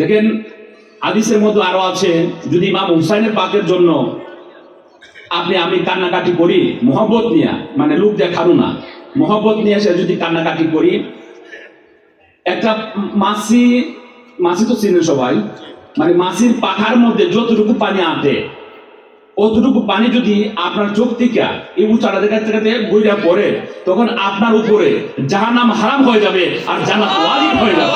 দেখেন আদিসের মধ্যে আরও আছে, যদি ইমাম হুসাইনের পাকের জন্য আপনি, আমি কান্নাকাটি করি, মোহব্বত নিয়ে মানে লোক দেখানো না, মোহব্বত নিয়ে এসে যদি কান্নাকাটি করি, একটা মাছি মাছি তো চিনে সবাই মানে মাছির পাখার মধ্যে যতটুকু পানি আটে, অতটুকু পানি যদি আপনার চোখ থেকে এই উঁচাটা দেখা থেকে বইটা পড়ে, তখন আপনার উপরে জাহান্নাম হারাম হয়ে যাবে আর ওয়াজিব হয়ে যাবে।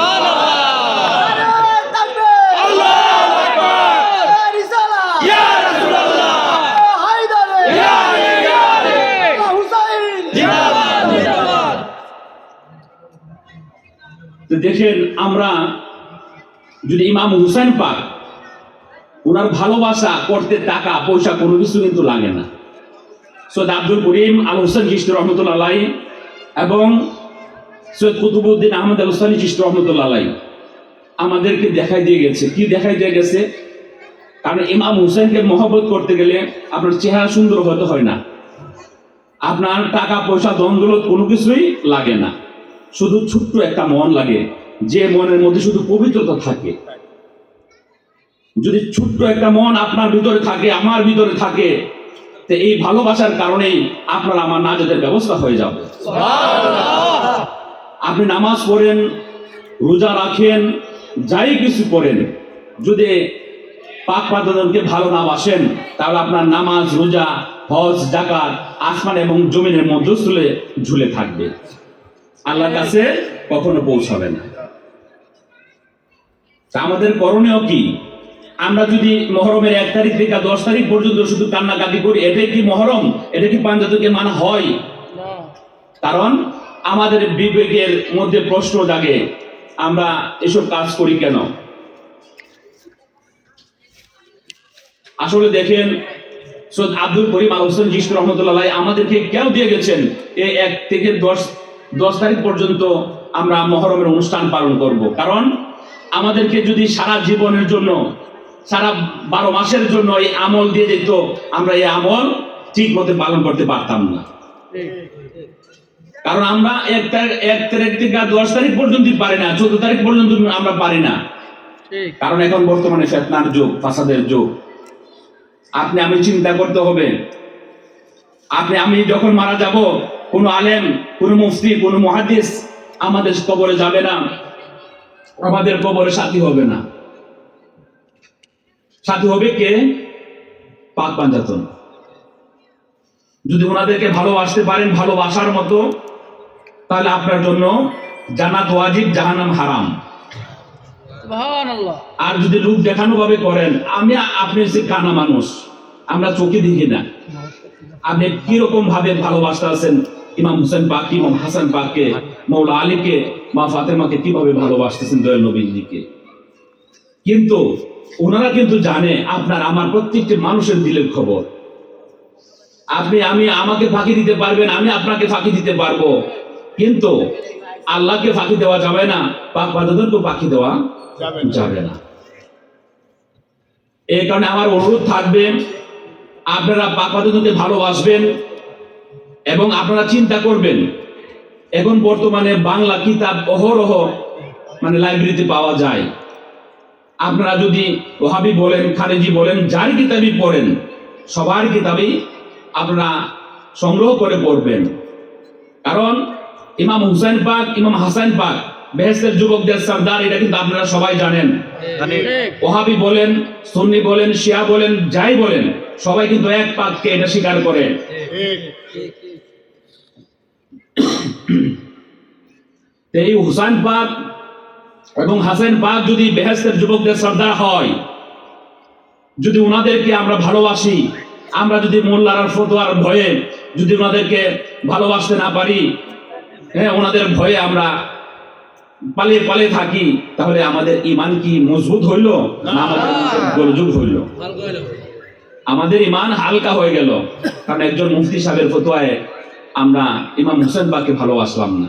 দেখেন আমরা যদি ইমাম হুসাইন পাক, ওনার ভালোবাসা করতে টাকা, পয়সা কোনো কিছু কিন্তু লাগে না। সৈয়দ আব্দুল করিম আল হোসেন চিস্তি রহমতুল্লাহ এবং সৈয়দ কুতুবুদ্দিন আহমদ আল হোসানি চিস্তি রহমতুল্লাহ আমাদেরকে দেখাই দিয়ে গেছে। কি দেখাই দিয়ে গেছে? কারণ ইমাম হুসেনকে মহব্বত করতে গেলে আপনার চেহারা সুন্দর হতে হয় না। আপনার টাকা, পয়সা দ্বন্দ্বলত কোনো কিছুই লাগে না। শুধু ছোট্ট একটা মন লাগে, যে মনের মধ্যে শুধু পবিত্রতা থাকে। যদি ছোট্ট একটা মন আপনার ভিতরে থাকে, আমার ভিতরে থাকে, তো এই ভালোবাসার কারণেই আপনার আমার নাজাতের ব্যবস্থা হয়ে যাবে। আপনি নামাজ পড়েন, রোজা রাখেন, যাই কিছু করেন যদি পাক পাদনকে ভালো না বাসেন, তাহলে আপনার নামাজ, রোজা, হজ, জাকাত আসমান এবং জমিনের মধ্যস্থলে ঝুলে থাকবে। আল্লাহর কাছে কখনো পৌঁছাবে না। তা আমাদের করণীয় কি? আমরা যদি মহরমের এক তারিখ থেকে দশ তারিখ পর্যন্ত শুধু কান্নাকাটি করি এটাই কি মহরম? এটা কি পাঞ্জাতকে মানা হয়? কারণ আমাদের বিবেকের মধ্যে প্রশ্ন জাগে আমরা এসব কাজ করি কেন? আসলে দেখেন সৈয়দ আব্দুল করিম আল হোসেন জিষ্ট রহমতুল্লাহ আমাদেরকে কেন দিয়ে গেছেন এই এক থেকে দশ দশ তারিখ পর্যন্ত আমরা মহরমের অনুষ্ঠান পালন করব। কারণ আমাদেরকে যদি সারা জীবনের জন্য, সারা বারো মাসের জন্য এই আমল দিয়ে যেত, আমরা এই আমল ঠিক মতো পালন করতে পারতাম না। কারণ আমরা এক তারিখ এক তারিখ থেকে দশ তারিখ পর্যন্ত পারি না, চোদ্দ তারিখ পর্যন্ত আমরা পারি না। কারণ এখন বর্তমানে ফেতনার যুগ, ফাসাদের যুগ। আপনি আমি চিন্তা করতে হবে, আপনি আমি যখন মারা যাব কোনো আলেম কোনো মুফতি কোনো মহাদিস আমাদের কবরে যাবে না। আমাদের কবরে সাথী হবে না। সাথী হবে কে? পাক পাঞ্জাতন। যদি ওনাদেরকে ভালোবাসতে পারেন ভালোবাসার মতো তাহলে আপনার জন্য জান্নাত ওয়াজিব জাহান্নাম হারাম। আর যদি লোক দেখানো ভাবে করেন আমি আপনি হচ্ছে কানা মানুষ আমরা চোখে দেখি না। আপনি কীরকম ভাবে ভালোবাসতে আছেন? ইমাম হুসেন পাক ইমাম হাসান পাককে মৌলা আলীকে মা ফাতেমাকে কীভাবে ভালোবাসতেছেন দয়াল নবীজিকে কিন্তু ওনারা কিন্তু জানে আপনার আমার প্রত্যেকটি মানুষের দিলের খবর। আপনি আমি আমাকে ফাঁকি দিতে পারবেন আমি আপনাকে ফাঁকি দিতে পারব। কিন্তু আল্লাহকে ফাঁকি দেওয়া যাবে না পাক পাদাদেরকেও ফাঁকি দেওয়া যাবে না। এই কারণে আমার অনুরোধ থাকবে আপনারা পাপাদুকে ভালোবাসবেন এবং আপনারা চিন্তা করবেন, এখন বর্তমানে বাংলা কিতাব অহরহ মানে লাইব্রেরিতে পাওয়া যায়। আপনারা যদি ওহাবি বলেন খারেজি বলেন যার কিতাবই পড়েন, সবার কিতাবই আপনারা সংগ্রহ করে পড়বেন। কারণ ইমাম হুসাইন পাক, ইমাম হাসান পাক, বেহেস্তের যুবকদের সর্দার, এটা কিন্তু আপনারা সবাই জানেন। ওহাবি বলেন, সুন্নি বলেন, শিয়া বলেন, যাই বলেন, সবাই কিন্তু এক পাককে এটা স্বীকার করে। তো এই হুসাইন পাক এবং হাসান পাক যদি বেহেস্তের যুবকদের সর্দার হয় যদি ওনাদেরকে আমরা ভালোবাসি আমরা যদি মোল্লার ফতোয়ার ভয়ে যদি ওনাদেরকে ভালোবাসতে না পারি হ্যাঁ ওনাদের ভয়ে আমরা পালিয়ে পালিয়ে থাকি তাহলে আমাদের ইমান কি মজবুত হইল না আমাদের গোলযোগ হইল? আমাদের ইমান হালকা হয়ে গেল। কারণ একজন মুফতি সাহেবের ফতোয়ায় আমরা ইমাম হোসেন বাকে ভালোবাসলাম না।